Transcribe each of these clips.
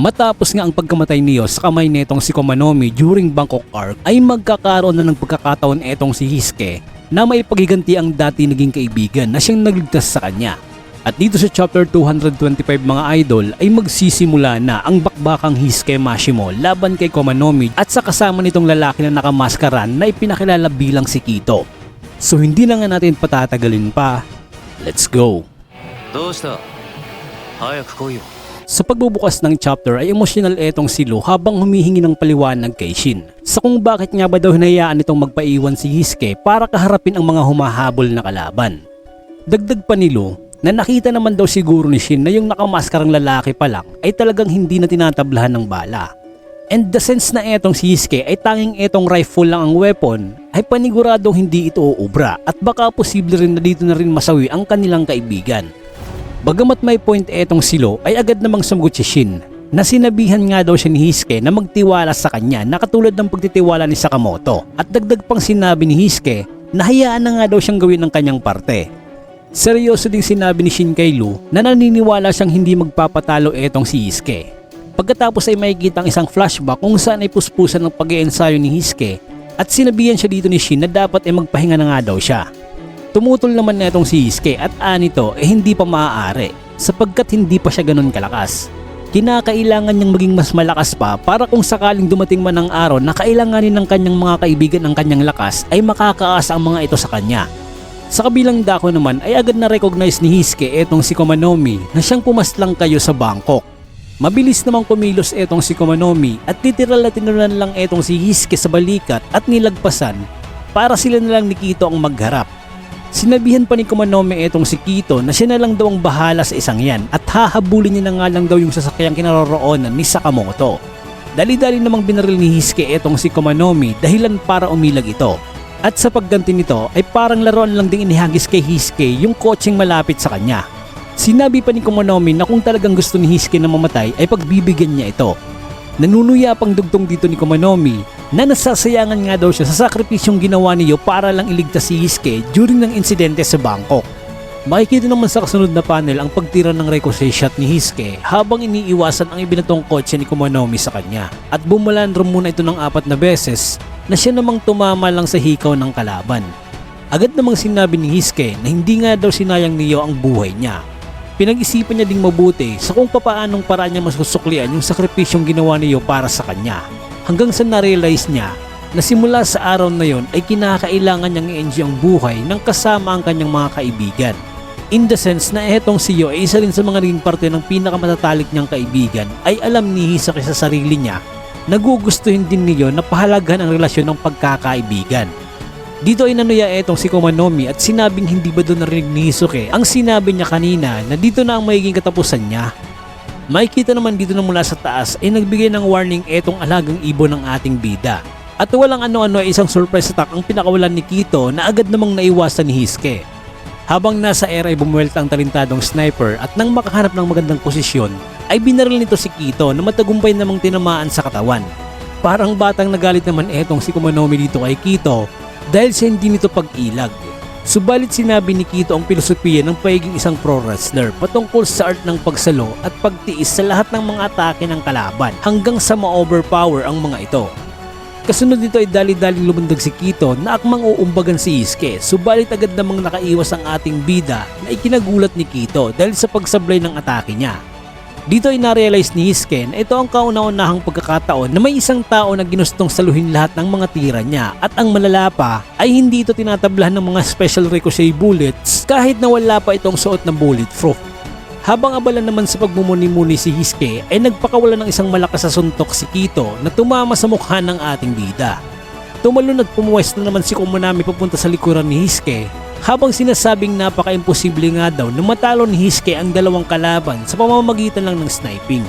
Matapos nga ang pagkamatay niyo sa kamay netong si Komanomi during Bangkok arc ay magkakaroon na ng pagkakataon etong si Hiske na may pagiganti ang dati naging kaibigan na siyang nagligtas sa kanya. At dito sa chapter 225 mga idol ay magsisimula na ang bakbakang Hiske Mashimo laban kay Komanomi at sa kasama nitong lalaki na nakamaskaran na ipinakilala bilang si Kito. So hindi na nga natin patatagalin pa. Let's go! どうした早く来いよ sa pagbubukas ng chapter ay emosyonal etong si Lu habang humihingi ng paliwanag kay Shin sa kung bakit nga ba daw hinayaan nitong magpaiwan si Hiske para kaharapin ang mga humahabol na kalaban. Dagdag pa ni Lu na nakita naman daw siguro ni Shin na yung nakamaskarang lalaki pa lang ay talagang hindi na tinatablahan ng bala. And the sense na etong si Hiske ay tanging etong rifle lang ang weapon ay paniguradong hindi ito uubra at baka posible rin na dito na rin masawi ang kanilang kaibigan. Bagamat may point etong silo ay agad namang sumagot si Shin na sinabihan nga daw siya ni Hiske na magtiwala sa kanya na katulad ng pagtitiwala ni Sakamoto at dagdag pang sinabi ni Hiske na hayaan na nga daw siyang gawin ang kanyang parte. Seryoso ding sinabi ni Shin kay Lu na naniniwala siyang hindi magpapatalo etong si Hiske. Pagkatapos ay makikita ang isang flashback kung saan ay puspusan ng pag-iensayo ni Hiske at sinabihan siya dito ni Shin na dapat ay magpahinga na nga daw siya. Tumutol naman na itong si Hiske at anito eh hindi pa maaari sapagkat hindi pa siya ganun kalakas. Kinakailangan niyang maging mas malakas pa para kung sakaling dumating man ang araw na kailanganin ng kanyang mga kaibigan ang kanyang lakas ay makakaasa ang mga ito sa kanya. Sa kabilang dako naman ay agad na recognize ni Hiske etong si Komanomi na siyang pumaslang kayo sa Bangkok. Mabilis namang kumilos etong si Komanomi at literal na tinunan lang etong si Hiske sa balikat at nilagpasan para sila na lang ni Kito ang magharap. Sinabihan pa ni Kumanome etong si Kito na siya na lang daw ang bahala sa isang yan at hahabulin niya na nga lang daw yung sasakyang kinaroroonan ni Sakamoto. Dali-dali namang binaril ni Hiske etong si Kumanome dahilan para umilag ito. At sa pagganti nito ay parang laruan lang ding inihagis kay Hiske yung kotseng malapit sa kanya. Sinabi pa ni Kumanome na kung talagang gusto ni Hiske na mamatay ay pagbibigyan niya ito. Nanunuya pang dugtong dito ni Komanomi na nasasayangan nga daw siya sa sakripisyong ginawa niyo para lang iligtas si Hiske during ng insidente sa Bangkok. Makikita naman sa kasunod na panel ang pagtira ng ricochet shot ni Hiske habang iniiwasan ang ibinatong kotse ni Komanomi sa kanya at bumalandro muna ito ng apat na beses na siya namang tumama lang sa hikaw ng kalaban. Agad namang sinabi ni Hiske na hindi nga daw sinayang niyo ang buhay niya pinag-isipan niya ding mabuti sa kung papaanong paraan niya masusuklian yung sakripisyong ginawa niyo para sa kanya. Hanggang sa na-realize niya na simula sa araw na yon ay kinakailangan niyang i-enjoy ang buhay ng kasama ang kanyang mga kaibigan. In the sense na etong si Yo ay isa rin sa mga naging parte ng pinakamatatalik niyang kaibigan ay alam ni Hisaki sa sarili niya nagugustuhin din niyo na pahalagahan ang relasyon ng pagkakaibigan. Dito ay nanuya etong si Komanomi at sinabing hindi ba doon narinig ni Hisuke ang sinabi niya kanina na dito na ang magiging katapusan niya. Makikita naman dito na mula sa taas ay nagbigay ng warning etong alagang ibon ng ating bida. At walang ano-ano ay isang surprise attack ang pinakawalan ni Kito na agad namang naiwasan ni Hiske. Habang nasa air ay bumuwelta ang talentadong sniper at nang makahanap ng magandang posisyon ay binaril nito si Kito na matagumpay namang tinamaan sa katawan. Parang batang nagalit naman etong si Kumanomi dito kay Kito dahil sa hindi nito pag-ilag. Subalit sinabi ni Kito ang filosofiya ng pagiging isang pro wrestler patungkol sa art ng pagsalo at pagtiis sa lahat ng mga atake ng kalaban hanggang sa ma-overpower ang mga ito. Kasunod nito ay dali-daling lumundag si Kito na akmang uumbagan si Iske subalit agad namang nakaiwas ang ating bida na ikinagulat ni Kito dahil sa pagsablay ng atake niya. Dito ay na-realize ni Hiske na ito ang kauna-unahang pagkakataon na may isang tao na ginustong saluhin lahat ng mga tira niya at ang malala pa ay hindi ito tinatablahan ng mga special ricochet bullets kahit na wala pa itong suot ng bulletproof. Habang abala naman sa pagmumuni-muni si Hiske ay nagpakawala ng isang malakas sa suntok si Kito na tumama sa mukha ng ating bida. Tumalon at pumuwesto naman si Kumanami papunta sa likuran ni Hiske habang sinasabing napaka-imposible nga daw na matalo ni Hiske ang dalawang kalaban sa pamamagitan lang ng sniping.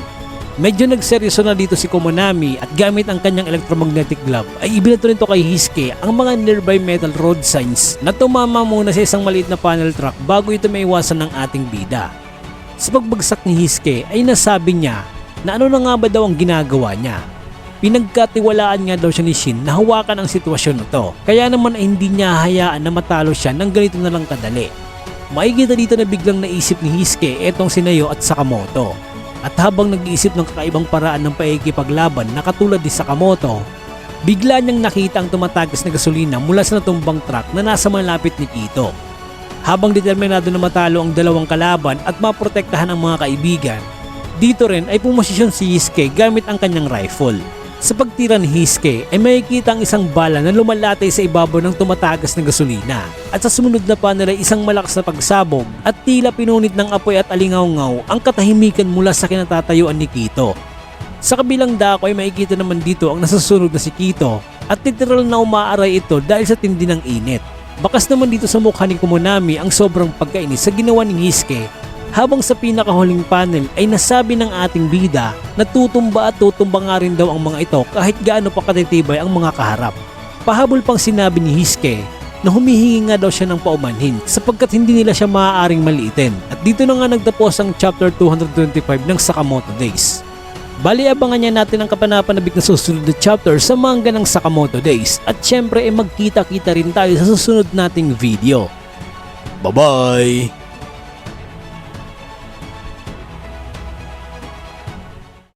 Medyo nagseryoso na dito si Komanami at gamit ang kanyang electromagnetic glove ay ibinato nito kay Hiske ang mga nearby metal road signs na tumama muna sa isang maliit na panel truck bago ito maiwasan ng ating bida. Sa pagbagsak ni Hiske ay nasabi niya na ano na nga ba daw ang ginagawa niya Pinagkatiwalaan nga daw siya ni Shin na hawakan ang sitwasyon na to. Kaya naman ay hindi niya hayaan na matalo siya ng ganito na lang kadali. Makikita dito na biglang naisip ni Hiske etong si Nayo at Sakamoto. At habang nag-iisip ng kakaibang paraan ng paikipaglaban na katulad ni Sakamoto, bigla niyang nakita ang tumatagas na gasolina mula sa natumbang truck na nasa malapit ni Kito. Habang determinado na matalo ang dalawang kalaban at maprotektahan ang mga kaibigan, dito rin ay pumosisyon si Hisuke gamit ang kanyang rifle. Sa pagtira ni Hisuke ay makikita ang isang bala na lumalatay sa ibabaw ng tumatagas na gasolina at sa sumunod na panel ay isang malakas na pagsabog at tila pinunit ng apoy at alingaw-ngaw ang katahimikan mula sa kinatatayuan ni Kito. Sa kabilang dako ay makikita naman dito ang nasusunog na si Kito at literal na umaaray ito dahil sa tindi ng init. Bakas naman dito sa mukha ni Kumonami ang sobrang pagkainis sa ginawa ni Hisuke habang sa pinakahuling panel ay nasabi ng ating bida na tutumba at tutumba nga rin daw ang mga ito kahit gaano pa katitibay ang mga kaharap. Pahabol pang sinabi ni Hisuke na humihingi nga daw siya ng paumanhin sapagkat hindi nila siya maaaring maliitin. At dito na nga nagtapos ang chapter 225 ng Sakamoto Days. Bali abangan niya natin ang kapanapanabik na susunod na chapter sa manga ng Sakamoto Days at syempre ay magkita-kita rin tayo sa susunod nating video. Bye-bye!